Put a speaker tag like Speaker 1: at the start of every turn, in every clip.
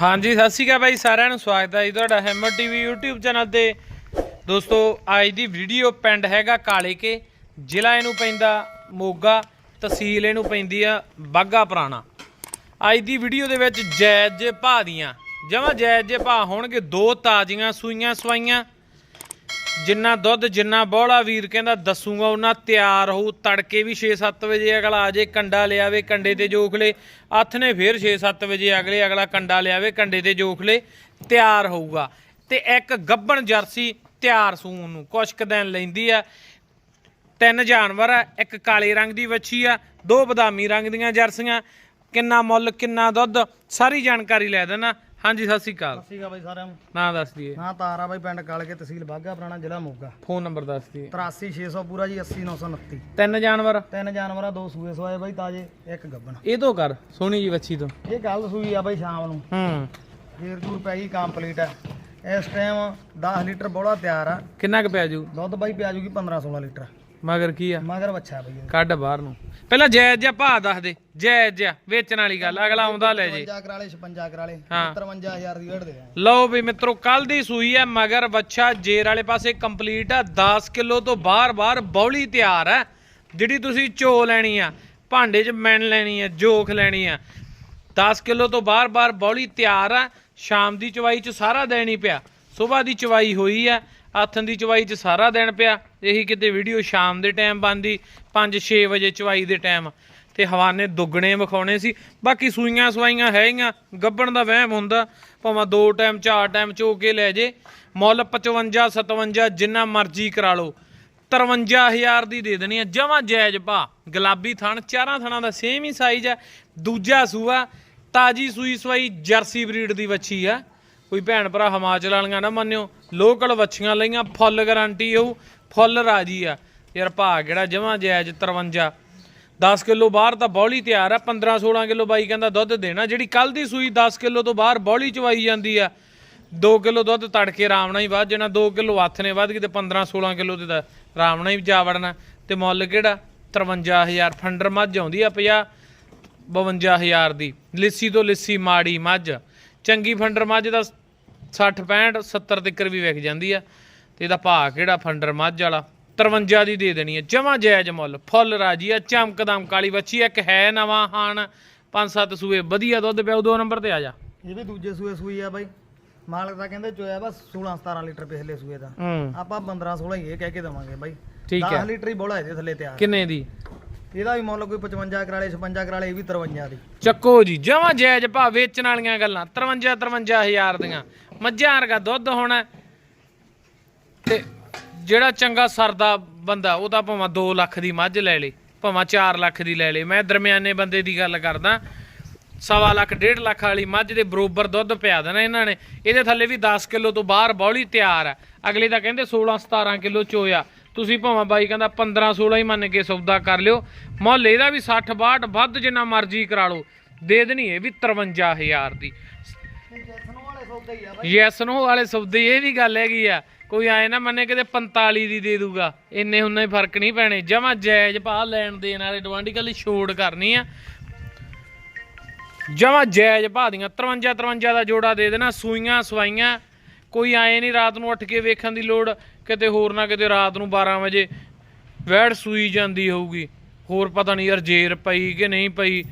Speaker 1: ਹਾਂਜੀ, ਸਤਿ ਸ਼੍ਰੀ ਅਕਾਲ ਬਾਈ, ਸਾਰਿਆਂ ਨੂੰ ਸਵਾਗਤ ਹੈ ਜੀ ਤੁਹਾਡਾ ਹੈਮਰ ਟੀਵੀ YouTube ਚੈਨਲ ਤੇ। ਦੋਸਤੋ, ਅੱਜ ਦੀ ਵੀਡੀਓ ਪਿੰਡ ਹੈਗਾ ਕਾਲੇ ਕੇ, ਜ਼ਿਲ੍ਹਾ ਇਹਨੂੰ ਪੈਂਦਾ ਮੋਗਾ, ਤਹਿਸੀਲ ਇਹਨੂੰ ਪੈਂਦੀ ਆ ਬਾਗਾ ਪੁਰਾਣਾ। ਅੱਜ ਦੀ ਵੀਡੀਓ ਦੇ ਵਿੱਚ ਜੈਜ਼ ਜੇ ਭਾਅ ਦੀਆਂ। ਜਮਾਂ ਜੈਜ਼ ਜੇ ਭਾਅ ਹੋਣਗੇ ਦੋ ਤਾਜ਼ੀਆਂ ਸੂਈਆਂ ਸਵਾਈਆਂ ਜਿੰਨਾ ਦੁੱਧ, ਜਿੰਨਾ ਬੋਲਾ ਵੀਰ ਕਹਿੰਦਾ ਦੱਸੂਗਾ, ਉਹਨਾਂ ਤਿਆਰ ਹੋਊ। ਤੜਕੇ ਵੀ 6-7 ਵਜੇ ਅਗਲਾ ਆ ਜੇ, ਕੰਡਾ ਲਿਆਵੇ ਕੰਡੇ ਤੇ ਜੋਖ ਲੇ। ਹੱਥ ਨੇ ਫੇਰ 6-7 ਵਜੇ ਅਗਲੇ, ਅਗਲਾ ਕੰਡਾ ਲਿਆਵੇ ਕੰਡੇ ਤੇ ਜੋਖ ਲੇ, ਤਿਆਰ ਹੋਊਗਾ। ਤੇ ਇੱਕ ਗੱਬਣ ਜਰਸੀ ਤਿਆਰ ਸੂਣ ਨੂੰ ਕੁਛ ਕੁ ਦਿਨ ਲੈਂਦੀ ਆ। ਤਿੰਨ ਜਾਨਵਰ ਆ, ਇੱਕ ਕਾਲੇ ਰੰਗ ਦੀ ਵੱਛੀ ਆ, ਦੋ ਬਦਾਮੀ ਰੰਗ ਦੀਆਂ ਜਰਸੀਆਂ। ਕਿੰਨਾ ਮੁੱਲ, ਕਿੰਨਾ ਦੁੱਧ, ਸਾਰੀ ਜਾਣਕਾਰੀ ਲੈ ਦੇਣਾ। ਹਾਂਜੀ ਸਤਿ ਸ਼੍ਰੀ ਅਕਾਲ।
Speaker 2: ਸਤਿ ਸ਼੍ਰੀ ਅਕਾਲ ਬਾਈ ਸਾਰਿਆਂ ਨੂੰ।
Speaker 1: ਨਾਂ ਦੱਸ ਦਈਏ।
Speaker 2: ਨਾਂ ਤਾਰਾ ਬਾਈ ਪਿੰਡ ਕਾਲਕੇ ਤਹਿਸੀਲ ਬਾਗਾ ਪੁਰਾਣਾ ਜ਼ਿਲ੍ਹਾ ਮੋਗਾ।
Speaker 1: ਫੋਨ ਨੰਬਰ ਦੱਸ ਦਈਏ।
Speaker 2: 83600 ਪੂਰਾ ਜੀ 80929
Speaker 1: ਤਿੰਨ ਜਾਨਵਰ?
Speaker 2: ਤਿੰਨ ਜਾਨਵਰਾਂ ਦੋ ਸੂਏ ਸਵਾਏ ਬਾਈ ਤਾਜੇ ਇੱਕ ਗੱਬਣ।
Speaker 1: ਇਹ ਤੋਂ ਕਰ ਸੋਹਣੀ ਜੀ ਵੱਛੀ ਤੋਂ।
Speaker 2: ਇਹ ਗੱਲ ਸੂਈ ਆ ਬਾਈ ਸ਼ਾਮ ਨੂੰ।
Speaker 1: ਹੂੰ।
Speaker 2: ਫੇਰ ਤੂਰ ਪੈ ਗਈ ਕੰਪਲੀਟ ਆ। ਇਸ ਟਾਈਮ 10 ਲੀਟਰ ਬੋਲਾ ਤਿਆਰ ਆ।
Speaker 1: ਕਿੰਨਾ ਕੁ ਪੈ ਜੂ?
Speaker 2: ਦੁੱਧ ਬਾਈ ਪਿਆ ਜੂਗੀ 15 16 ਲੀਟਰ।
Speaker 1: ਮਗਰ ਕੀ ਆ?
Speaker 2: ਮਗਰ ਬੱਚਾ ਬਈ।
Speaker 1: ਕੱਢ ਬਾਹਰ ਨੂੰ। ਪਹਿਲਾਂ ਜਾਇਜ਼ ਜਿਹਾ ਭਾਅ ਦੱਸ ਦੇ। ਜਾਇਜ਼ ਜਿਹਾ ਵੇਚਣ ਵਾਲੀ ਗੱਲ। ਅਗਲਾ ਆਉਂਦਾ ਲੈ ਜੇ।
Speaker 2: 55 ਕਰਾਲੇ 56 ਕਰਾਲੇ।
Speaker 1: ਹਾਂ।
Speaker 2: 53000 ਦੀ ਵੇੜ ਦੇ
Speaker 1: ਲਓ ਵੀ ਮਿੱਤਰੋ ਕੱਲ ਦੀ ਸੂਈ ਆ ਮਗਰ ਬੱਚਾ ਜੇਰ ਵਾਲੇ ਪਾਸੇ ਕੰਪਲੀਟ ਆ। 10 ਕਿਲੋ ਤੋਂ ਬਾਹਰ-ਬਾਹਰ ਬੌਲੀ ਤਿਆਰ ਆ। ਜਿਹੜੀ ਤੁਸੀਂ ਝੋ ਲੈਣੀ ਆ ਭਾਂਡੇ 'ਚ ਮੈਨ ਲੈਣੀ ਆ ਜੋਖ ਲੈਣੀ ਆ 10 ਕਿਲੋ ਤੋਂ ਬਾਹਰ-ਬਾਹਰ ਬੌਲੀ ਤਿਆਰ ਆ। ਸ਼ਾਮ ਦੀ ਚਵਾਈ 'ਚ ਸਾਰਾ ਹੀ ਪਿਆ। ਸਵੇਰ ਦੀ ਚਵਾਈ ਹੋਈ ਆ। ਆਥਨ ਦੀ ਚਵਾਈ 'ਚ ਸਾਰਾ ਦਿਨ ਪਿਆ। ਇਹੀ ਕਿਤੇ ਵੀਡੀਓ ਸ਼ਾਮ ਦੇ ਟਾਈਮ ਬੰਦੀ 5-6 ਵਜੇ ਚਵਾਈ ਦੇ ਟਾਈਮ ਤੇ ਹਵਾਨੇ ਦੁੱਗਣੇ ਵਿਖਾਉਣੇ ਸੀ। ਬਾਕੀ ਸੂਈਆਂ ਸਵਾਈਆਂ ਹੈਗੀਆਂ, ਗੱਬਣ ਦਾ ਵਹਿਮ ਹੁੰਦਾ। ਭਾਵੇਂ ਦੋ ਟਾਈਮ ਚਾਰ ਟਾਈਮ ਚੋ ਕੇ ਲੈ ਜੇ। ਮੁੱਲ 55 57 ਜਿੰਨਾ ਮਰਜ਼ੀ ਕਰਾ ਲਓ। 53000 ਦੀ ਦੇ ਦੇਣੀ ਹੈ ਜਮਾਂ ਜਾਇਜ਼ ਭਾ ਗੁਲਾਬੀ ਥਣ, ਚਾਰਾਂ ਥਣਾਂ ਦਾ ਸੇਮ ਹੀ ਸਾਈਜ਼ ਹੈ ਦੂਜਾ ਸੂਆ, ਤਾਜੀ ਸੂਈ ਸਵਾਈ ਜਰਸੀ ਬਰੀਡ ਦੀ ਵੱਛੀ ਆ। ਕੋਈ ਭੈਣ ਭਰਾ ਹਿਮਾਚਲ ਵਾਲੀਆਂ ਨਾ ਮੰਨਿਓ, ਲੋਕਲ ਵੱਛੀਆਂ ਲਈਆਂ, ਫੁੱਲ ਗਾਰੰਟੀ ਹੋਊ ਫੁੱਲ ਰਾਜੀ ਆ। ਯਾਰ ਭਾ ਕਿਹੜਾ ਜਮਾਂ ਜਾਇਜ਼ 53 10 ਕਿਲੋ ਬਾਹਰ ਤਾਂ ਬੌਲੀ ਤਿਆਰ ਆ 15 16 ਕਿਲੋ ਬਾਈ ਕਹਿੰਦਾ ਦੁੱਧ ਦੇਣਾ, ਜਿਹੜੀ ਕੱਲ ਦੀ ਸੂਈ 10 ਕਿਲੋ ਤੋਂ ਬਾਹਰ ਬੌਲੀ ਚਵਾਈ ਜਾਂਦੀ ਆ। 2 ਕਿਲੋ ਦੁੱਧ ਤੜਕੇ ਆਰਾਮ ਨਾਲ ਹੀ ਵੱਧ ਜਾਣਾ 2 ਕਿਲੋ ਹੱਥ ਨੇ ਵੱਧ ਗਈ ਤੇ 15 16 ਕਿਲੋ ਤੇ ਤਾਂ ਆਰਾਮ ਨਾਲ ਹੀ ਜਾ ਵੜਨਾ। ਤੇ ਮੁੱਲ ਕਿਹੜਾ? 53000 ਫੰਡਰ ਮੱਝ ਆਉਂਦੀ ਆ 50 52000 ਦੀ। ਲਿੱਸੀ ਤੋਂ ਲਿੱਸੀ ਮਾੜੀ ਮੱਝ। ਚੰਗੀ ਫੰਡਰ ਮੱਝ ਦਾ 60 65 70 ਤੱਕਰ ਵੀ ਵਿਕ ਜਾਂਦੀ ਆ। ਤੇ ਇਹਦਾ ਭਾਅ ਕਿਹੜਾ? ਫੰਡਰ ਮੱਝ ਵਾਲਾ। 53 ਦੀ ਦੇ ਦੇਣੀ ਹੈ ਜਮਾ ਜਾਇਜ਼ ਮੁੱਲ। ਫੁੱਲ ਰਾਜੀ ਆ। ਚਮਕਦਮ ਕਾਲੀ ਬੱਚੀ ਇੱਕ ਹੈ ਨਵਾਂ ਹਾਣ। ਪੰਜ ਸੱਤ ਸੂਏ। ਵਧੀਆ ਦੁੱਧ ਪਿਆ। ਦੋ ਨੰਬਰ ਤੇ ਆ ਜਾ।
Speaker 2: ਇਹ ਵੀ ਦੂਜੇ ਸੂਏ ਸੂਈ ਆ ਬਾਈ। ਮਾਲਕ ਤਾਂ ਕਹਿੰਦੇ ਚੋਇਆ ਬਸ 16 17 ਲੀਟਰ ਪਿਛਲੇ ਸੂਏ ਦਾ। ਆਪਾਂ 15 16 ਹੀ ਇਹ ਕਹਿ ਕੇ ਦਵਾਂਗੇ ਬਾਈ।
Speaker 1: ਠੀਕ
Speaker 2: 10
Speaker 1: ਹੈ।
Speaker 2: ਲੀਟਰ ਹੀ ਬੋਲਾ ਇਹਦੇ ਥੱਲੇ ਤਿਆਰ।
Speaker 1: ਕਿੰਨੇ ਦੀ?
Speaker 2: ਇਹਦਾ ਵੀ ਮੁੱਲ ਕੋਈ 55 ਕਰਾਲੇ 56 ਕਰਾਲੇ ਇਹ ਵੀ 53 ਦੀ।
Speaker 1: ਚੱਕੋ ਜੀ। ਜਮਾ ਜਾਇਜ਼ ਭਾਅ ਵੇਚਣ ਵਾਲੀਆਂ ਗੱਲਾਂ। 53 53000 ਦੀਆਂ। ਮੱਝਾਂ ਵਰਗਾ ਦੁੱਧ ਹੋਣਾ। ਤੇ ਜਿਹੜਾ ਚੰਗਾ ਸਰਦਾ ਬੰਦਾ, ਉਹ ਤਾਂ ਭਾਵੇਂ 2 ਲੱਖ ਦੀ ਮੱਝ ਲੈ ਲੇ, ਭਾਵੇਂ 4 ਲੱਖ ਦੀ ਲੈ ਲੇ। ਮੈਂ ਦਰਮਿਆਨੇ ਬੰਦੇ ਦੀ ਗੱਲ ਕਰਦਾ, ਸਵਾ ਲੱਖ, ਡੇਢ ਲੱਖ ਵਾਲੀ ਮੱਝ ਦੇ ਬਰੋਬਰ ਦੁੱਧ ਪਿਆ ਦੇਣਾ ਇਹਨਾਂ ਨੇ। ਇਹਦੇ ਥੱਲੇ ਵੀ 10 ਕਿਲੋ ਤੋਂ ਬਾਹਰ ਬੌਲੀ ਤਿਆਰ ਆ। ਅਗਲੇ ਦਾ ਕਹਿੰਦੇ 16 17 ਕਿਲੋ ਚੋਇਆ। ਤੁਸੀਂ ਭਾਵੇਂ ਬਾਈ ਕਹਿੰਦਾ 15 16 ਹੀ ਮੰਨ ਕੇ ਸੌਦਾ ਕਰ ਲਿਓ। ਮੁੱਲ ਇਹਦਾ ਵੀ 60 62 ਵੱਧ ਜਿੰਨਾ ਮਰਜ਼ੀ ਕਰਾ ਲਓ। ਦੇ ਦੇਣੀ ਇਹ ਵੀ 53000 ਦੀ।
Speaker 2: ਸੌਦੇ ਹੀ ਆ ਬਾਈ।
Speaker 1: ਯੈਸ ਨੋ ਵਾਲੇ ਸੌਦੇ, ਇਹ ਵੀ ਗੱਲ ਹੈਗੀ ਆ। ਕੋਈ ਆਏ ਨਾ ਮੰਨੇ ਕਿਤੇ 45 ਦੀ ਦੇ ਦੂਗਾ। ਇੰਨੇ ਹੁੰਨਾ ਹੀ ਫ਼ਰਕ ਨਹੀਂ ਪੈਣੇ। ਜਮਾ ਜਾਇਜ਼ ਭਾ ਲੈਣ ਦੇਣ ਵਾਲੇ ਡਵਾਂਡੀ ਕੱਲੀ ਛੋੜ ਕਰਨੀ ਆ। ਜਮਾ ਜਾਇਜ਼ ਭਾ ਦੀਆਂ। 53 53 ਦਾ ਜੋੜਾ ਦੇ ਦੇਣਾ, ਸੂਈਆਂ ਸਵਾਈਆਂ। ਕੋਈ ਆਏ ਨਹੀਂ ਰਾਤ ਨੂੰ ਉੱਠ ਕੇ ਵੇਖਣ ਦੀ ਲੋੜ, ਕਿਤੇ ਹੋਰ ਨਾ ਕਿਤੇ ਰਾਤ ਨੂੰ 12 ਵਜੇ ਵੈੜ ਸੂਈ ਜਾਂਦੀ ਹੋਊਗੀ। ਹੋਰ ਪਤਾ ਨਹੀਂ ਯਾਰ ਜੇਰ ਪਈ ਕਿ ਨਹੀਂ ਪਈ।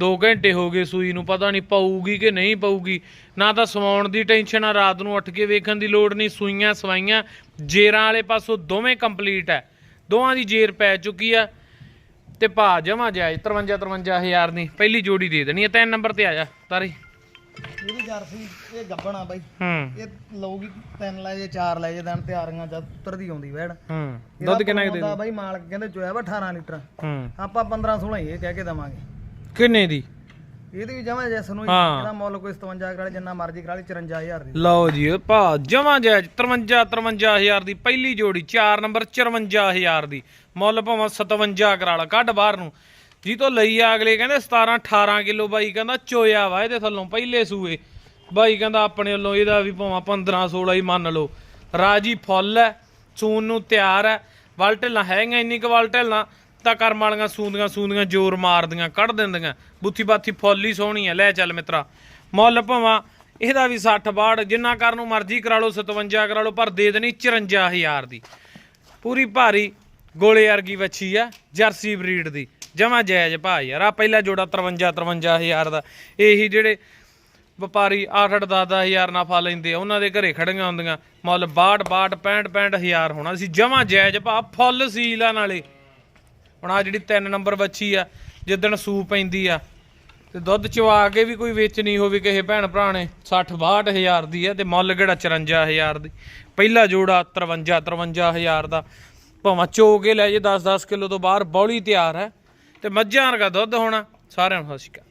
Speaker 1: 2 ਘੰਟੇ ਹੋ ਗਏ ਸੂਈ ਨੂੰ ਪਤਾ ਨਹੀਂ ਪਊਗੀ ਕਿ ਨਹੀਂ ਪਊਗੀ। ਨਾ ਤਾਂ ਸਵਾਉਣ ਦੀ ਟੈਨਸ਼ਨ ਆ ਰਾਤ ਨੂੰ ਉੱਠ ਕੇ ਵੇਖਣ ਦੀ ਲੋੜ ਨਹੀਂ ਸੂਈਆਂ ਸਵਾਈਆਂ। ਜੇਰਾਂ ਵਾਲੇ ਪਾਸੋਂ ਦੋਵੇਂ ਕੰਪਲੀਟ ਹੈ ਦੋਵਾਂ ਦੀ ਜੇਰ ਪੈ ਚੁੱਕੀ ਆ। ਤੇ ਭਾ ਜਮਾ ਜਾਇਜ਼ 53 53000 ਦੀ। ਪਹਿਲੀ ਜੋੜੀ ਦੇ ਦੇਣੀ ਹੈ ਤਿੰਨ ਨੰਬਰ ਤੇ ਆ ਜਾ ਤਾਰੀ।
Speaker 2: ਇਹ ਵੀ ਜਰਸੀ ਇਹ ਗੱਬਣਾ ਬਾਈ।
Speaker 1: ਹੂੰ।
Speaker 2: ਇਹ ਲਊਗੀ ਤਿੰਨ ਲੈ ਜੇ ਚਾਰ ਲੈ ਜੇ ਦਿਨ ਤਿਆਰੀਆਂ ਜਦ ਉਤਰਦੀ ਆਉਂਦੀ ਵੈੜ।
Speaker 1: ਹੂੰ।
Speaker 2: ਇਹਦਾ
Speaker 1: ਦੁੱਧ ਕਿੰਨਾ ਕੁ ਦੇ
Speaker 2: ਬਾਈ ਮਾਲਕ ਕਹਿੰਦੇ ਚੋਇਆ ਵਾ 18 ਲੀਟਰ।
Speaker 1: ਹੂੰ।
Speaker 2: ਆਪਾਂ 15 16 ਹੀ ਇਹ ਕਹਿ ਕੇ ਦਵਾਂਗੇ।
Speaker 1: ਕਿੰਨੇ ਦੀ?
Speaker 2: ਇਹਦੀ ਵੀ ਜਮਾ ਜੈਸ ਨੂੰ ਹੀ
Speaker 1: ਹਾਂ।
Speaker 2: ਇਹਦਾ ਮੁੱਲ ਕੋਈ 57 ਕਰਾਲੇ ਜਿੰਨਾ ਮਰਜ਼ੀ ਕਰਾਲੇ 54000 ਦੀ।
Speaker 1: ਲਓ ਜੀ ਇਹ ਭਾ ਜਮਾ ਜਾਇਜ਼ 53 53000 ਦੀ ਪਹਿਲੀ ਜੋੜੀ 4 ਨੰਬਰ 54000 ਦੀ। ਮੁੱਲ ਭਾਵੇਂ 57 ਕਰਾ ਲਾ ਕੱਢ ਬਾਹਰ ਨੂੰ। ਜੀ ਤੋਂ ਲਈ ਆ ਅਗਲੇ ਕਹਿੰਦੇ 17 18 ਕਿਲੋ ਬਾਈ ਕਹਿੰਦਾ ਚੋਇਆ ਵਾ ਇਹਦੇ ਥੱਲੋਂ ਪਹਿਲੇ ਸੂਏ। ਬਾਈ ਕਹਿੰਦਾ ਆਪਣੇ ਵੱਲੋਂ ਇਹਦਾ ਵੀ ਭਾਵੇਂ 15 16 ਹੀ ਮੰਨ ਲਓ। ਰਾਜੀ ਫੁੱਲ ਹੈ ਸੂਨ ਨੂੰ ਤਿਆਰ ਹੈ। ਵਲਟਲਾਂ ਹੈਗੀਆਂ ਇੰਨੀ ਕੁ ਵਲਟਲਾਂ। ਤਾਂ ਕਰਮ ਵਾਲੀਆਂ ਸੂੰਦੀਆਂ ਸੂੰਦੀਆਂ ਜ਼ੋਰ ਮਾਰਦੀਆਂ, ਕੱਢ ਦਿੰਦੀਆਂ। ਬੁੱਥੀ ਬਾਥੀ ਫੁੱਲ ਹੀ ਸੋਹਣੀ ਹੈ ਲੈ ਚੱਲ ਮਿੱਤਰਾ। ਮੁੱਲ ਭਾਵਾਂ, ਇਹਦਾ ਵੀ 60 62 ਜਿੰਨਾ ਕਰਨ ਨੂੰ ਮਰਜ਼ੀ ਕਰਾ ਲਓ 57 ਕਰਾ ਲਓ, ਪਰ ਦੇ ਦੇਣੀ 54000 ਦੀ। ਪੂਰੀ ਭਾਰੀ ਗੋਲੇ ਵਰਗੀ ਵੱਛੀ ਆ ਜਰਸੀ ਬਰੀਡ ਦੀ। ਜਮਾ ਜਾਇਜ਼ ਭਾਅ ਯਾਰ ਆ ਪਹਿਲਾ ਜੋੜਾ 53 53000 ਦਾ। ਇਹੀ ਜਿਹੜੇ ਵਪਾਰੀ 8 8 10 ਹਜ਼ਾਰ ਨਫਾ ਲੈਂਦੇ ਆ, ਉਹਨਾਂ ਦੇ ਘਰੇ ਖੜੀਆਂ ਹੁੰਦੀਆਂ। ਮੁੱਲ 62 62 65 65 ਹਜ਼ਾਰ ਹੋਣਾ। ਸੀ ਜਮਾ ਜਾਇਜ਼ ਭਾਅ ਫੁੱਲ ਸੀਲ ਆ ਨਾਲੇ। ਹੁਣ ਆ ਜਿਹੜੀ 3 ਨੰਬਰ ਵੱਛੀ ਆ, ਜਿੱਦਣ ਸੂ ਪੈਂਦੀ ਆ, ਤੇ ਦੁੱਧ ਚਵਾ ਕੇ ਵੀ ਕੋਈ ਵੇਚਣੀ ਹੋਵੇ ਕਿਸੇ ਭੈਣ ਭਰਾ ਨੇ 60 62 ਹਜ਼ਾਰ ਦੀ ਆ, ਤੇ ਮੁੱਲ ਕਿਹੜਾ 54 ਹਜ਼ਾਰ ਦੀ। ਪਹਿਲਾ ਜੋੜਾ 53 53 ਹਜ਼ਾਰ ਦਾ। ਭਾਵੇਂ ਚੋ ਕੇ ਲੈ ਜੇ 10 10 ਕਿਲੋ ਤੋਂ ਬਾਹਰ ਬੌਲੀ ਤਿਆਰ ਹੈ, ਤੇ ਮੱਝਾਂ ਵਰਗਾ ਦੁੱਧ ਹੋਣਾ, ਸਾਰਿਆਂ ਨੂੰ ਸਤਿ ਸ਼੍ਰੀ ਅਕਾਲ।